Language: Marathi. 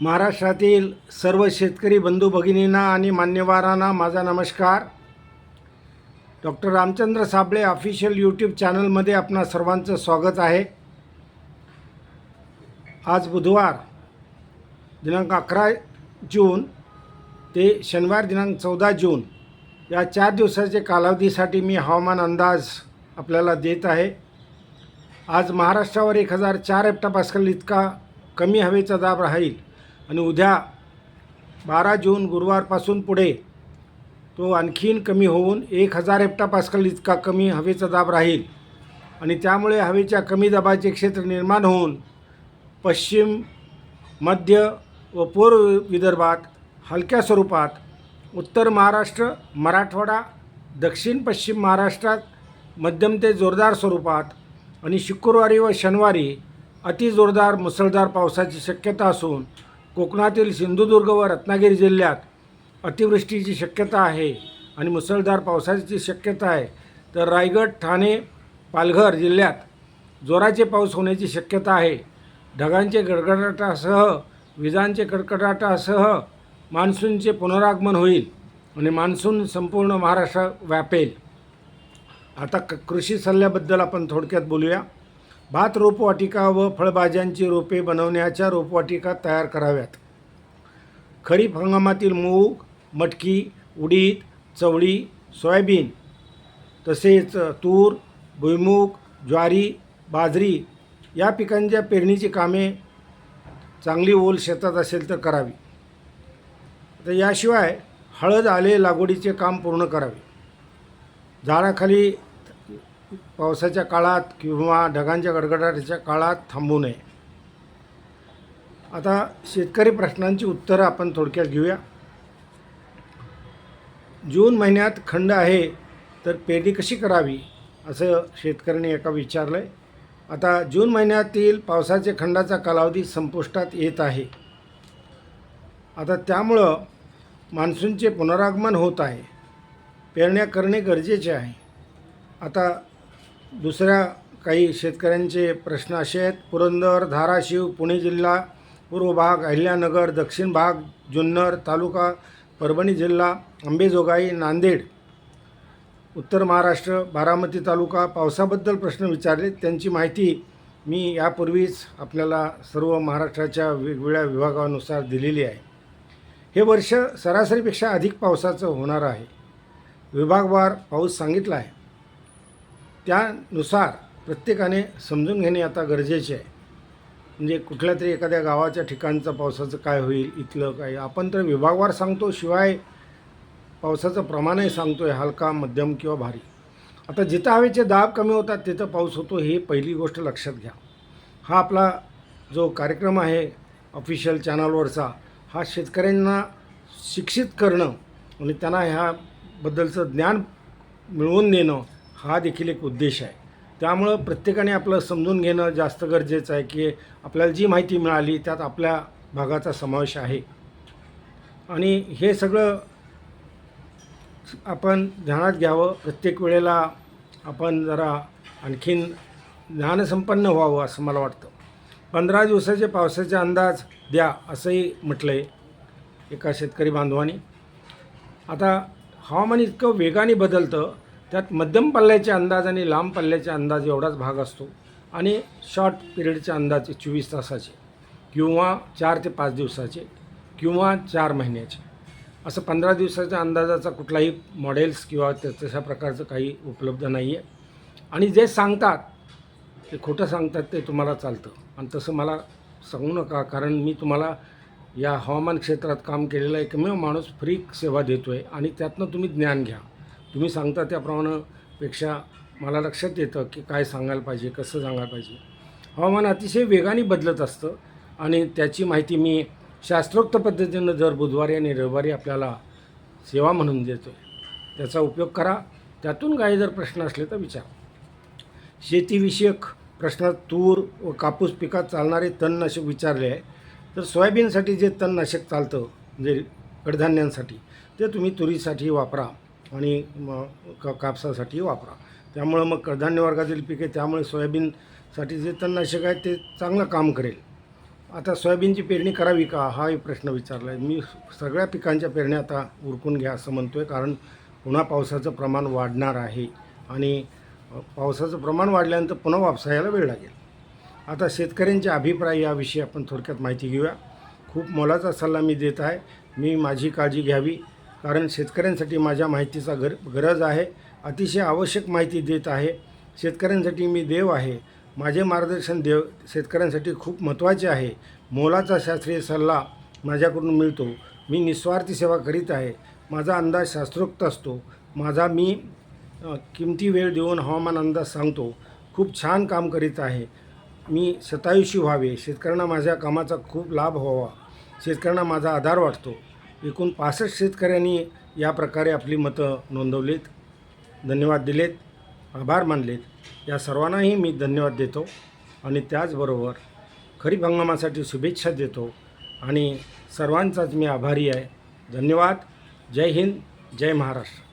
महाराष्ट्रातील सर्व शेतकरी बंधू भगिनींना आणि मान्यवरांना माझा नमस्कार. Doctor Ramchandra Sable official YouTube चॅनलमध्ये आपणा सर्वांचं स्वागत आहे. आज बुधवार दिनांक अकरा जून ते शनिवार दिनांक चौदा जून या चार दिवसाच्या कालावधीसाठी मी हवामान अंदाज आपल्याला देत आहे. आज महाराष्ट्रावर एक हजार चार हेक्टोपास्कल इतका कमी हवेचा दाब राहील. आणि उद्या बारा जून गुरुवारपासून पुढे तो आणखीन कमी होऊन एक हजार हेक्टोपास्कल इतका कमी हवेचा दाब राहील. आणि त्यामुळे हवेच्या कमी दाबाचे क्षेत्र निर्माण होऊन पश्चिम मध्य व पूर्व विदर्भात हलक्या स्वरूपात उत्तर महाराष्ट्र मराठवाडा दक्षिण पश्चिम महाराष्ट्रात मध्यम ते जोरदार स्वरूपात आणि शुक्रवारी व शनिवारी अतिजोरदार मुसळधार पावसाची शक्यता असून कोकणातील सिंधुदुर्ग व रत्नागिरी जिल्ह्यात अतिवृष्टीची शक्यता आहे आणि मुसळधार पावसाची शक्यता आहे तर रायगड ठाणे पालघर जिल्ह्यात जोराचे पाऊस होण्याची शक्यता आहे. ढगांचे गडगडाटासह विजांचे कडकडाटासह मान्सूनचे पुनरागमन होईल आणि मान्सून संपूर्ण महाराष्ट्र व्यापेल. आता क कृषी सल्ल्याबद्दल आपण थोडक्यात बोलूया. भात रोपवाटिका व फळभाज्यांची रोपे बनवण्याच्या रोपवाटिका तयार कराव्यात. खरीप हंगामातील मूग मटकी उडीद चवळी सोयाबीन तसेच तूर भुईमूग ज्वारी बाजरी या पिकांच्या पेरणीची कामे चांगली ओल शेतात असेल तर करावी. तर याशिवाय हळद आले लागवडीचे काम पूर्ण करावे. झाडाखाली पावसाच्या काळात किंवा ढगांच्या गडगडाटाच्या काळात थांबू नये. आता शेतकरी प्रश्नांची उत्तरं आपण थोडक्यात घेऊया. जून महिन्यात खंड आहे तर पेरणी कशी करावी असं शेतकऱ्यांनी एका विचारलं आहे आता जून महिन्यातील पावसाच्या खंडाचा कालावधी संपुष्टात येत आहे. आता त्यामुळं मान्सूनचे पुनरागमन होत आहे. पेरण्या करणे गरजेचे आहे. आता दुसऱ्या काही शेतकऱ्यांचे प्रश्न असे आहेत. पुरंदर धाराशिव पुणे जिल्हा पूर्व भाग अहिल्यानगर दक्षिण भाग जुन्नर तालुका परभणी जिल्हा अंबेजोगाई नांदेड उत्तर महाराष्ट्र बारामती तालुका. पावसाबद्दल प्रश्न विचारले त्यांची माहिती मी यापूर्वीच आपल्याला सर्व महाराष्ट्राच्या वेगवेगळ्या विभागानुसार दिलेली आहे. हे वर्ष सरासरीपेक्षा अधिक पावसाचं होणार आहे. विभागवार पाऊस सांगितला आहे. त्यानुसार प्रत्येकाने समजून घेणे आता गरजेचे आहे. म्हणजे कुठल्या तरी एखाद्या गावाच्या ठिकाणचं पावसाचं काय होईल इथलं काय आपण तर विभागवार सांगतो शिवाय पावसाचं प्रमाणही सांगतो आहे हलका मध्यम किंवा भारी. आता जिथं हवेचे दाब कमी होतात तिथं पाऊस होतो हे पहिली गोष्ट लक्षात घ्या. हा आपला जो कार्यक्रम आहे ऑफिशियल चॅनलवरचा हा शेतकऱ्यांना शिक्षित करणं आणि त्यांना ह्याबद्दलचं ज्ञान मिळवून देणं हा देखील एक उद्देश आहे. त्यामुळं प्रत्येकाने आपलं समजून घेणं जास्त गरजेचं आहे की आपल्याला जी माहिती मिळाली त्यात आपल्या भागाचा समावेश आहे. आणि हे सगळं आपण ध्यानात घ्यावं. प्रत्येक वेळेला आपण जरा आणखीन ज्ञानसंपन्न व्हावं असं मला वाटतं. पंधरा दिवसाचे पावसाचे अंदाज द्या असंही म्हटलं आहे एका शेतकरी बांधवानी. आता हवामान इतकं वेगाने बदलतं त्यात मध्यम पल्ल्याचे अंदाज आणि लांब पल्ल्याचे अंदाज एवढाच भाग असतो आणि शॉर्ट पिरियडचे अंदाज चोवीस तासाचे किंवा चार ते पाच दिवसाचे किंवा चार महिन्याचे. असं पंधरा दिवसाच्या अंदाजाचा कुठलाही मॉडेल्स किंवा त्या तशा प्रकारचं काही उपलब्ध नाही आहे आणि जे सांगतात ते खोटं सांगतात ते तुम्हाला चालतं. आणि तसं मला सांगू नका कारण मी तुम्हाला या हवामान क्षेत्रात काम केलेला एकमेव माणूस फ्री सेवा देतो आहे आणि त्यातनं तुम्ही ज्ञान घ्या. तुम्ही सांगता त्याप्रमाणे पेक्षा मला लक्षात येतं की काय सांगायला पाहिजे कसं सांगायला पाहिजे. हवामान अतिशय वेगाने बदलत असतं आणि त्याची माहिती मी शास्त्रोक्त पद्धतीनं दर बुधवारी आणि रविवारी आपल्याला सेवा म्हणून देतो आहे त्याचा उपयोग करा. त्यातून काही जर प्रश्न असले तर विचारा. शेतीविषयक प्रश्नात तूर व कापूस पिकात चालणारे तणनाशक विचारले आहे तर सोयाबीनसाठी जे तणनाशक चालतं म्हणजे कडधान्यांसाठी ते तुम्ही तुरीसाठी वापरा. आणि क कापसासाठी वापरा. त्यामुळं मग कडधान्य वर्गातील पिके त्यामुळे सोयाबीनसाठी जे तणनाशक आहे ते चांगलं काम करेल. आता सोयाबीनची पेरणी करावी का हा एक प्रश्न विचारला आहे मी सगळ्या पिकांच्या पेरण्या आता उरकून घ्या असं म्हणतो आहे कारण पुन्हा पावसाचं प्रमाण वाढणार आहे आणि पावसाचं प्रमाण वाढल्यानंतर पुन्हा वापसायला वेळ लागेल. आता शेतकऱ्यांचे अभिप्राय याविषयी आपण थोडक्यात माहिती घेऊया. खूप मोलाचा सल्ला मी देत आहे. मी माझी काळजी घ्यावी. कारण शेतकऱ्यांसाठी माझ्या माहितीचा गर गरज आहे. अतिशय आवश्यक माहिती देत आहे. शेतकऱ्यांसाठी मी देव आहे. माझे मार्गदर्शन देव शेतकऱ्यांसाठी खूप महत्त्वाचे आहे. मोलाचा शास्त्रीय सल्ला माझ्याकडून मिळतो. मी निस्वार्थी सेवा करीत आहे. माझा अंदाज शास्त्रोक्त असतो. माझा मी किमती वेळ देऊन हवामान अंदाज सांगतो. खूप छान काम करीत आहे. मी शतायुषी व्हावे. शेतकऱ्यांना माझ्या कामाचा खूप लाभ व्हावा. शेतकऱ्यांना माझा आधार वाटतो. एकूण पासष्ट शेतकऱ्यांनी या प्रकारे आपली मतं नोंदवलीत धन्यवाद दिलेत आभार मानलेत. या सर्वांनाही मी धन्यवाद देतो आणि त्याचबरोबर खरीप हंगामासाठी शुभेच्छा देतो आणि सर्वांचाच मी आभारी आहे. धन्यवाद. जय हिंद जय महाराष्ट्र.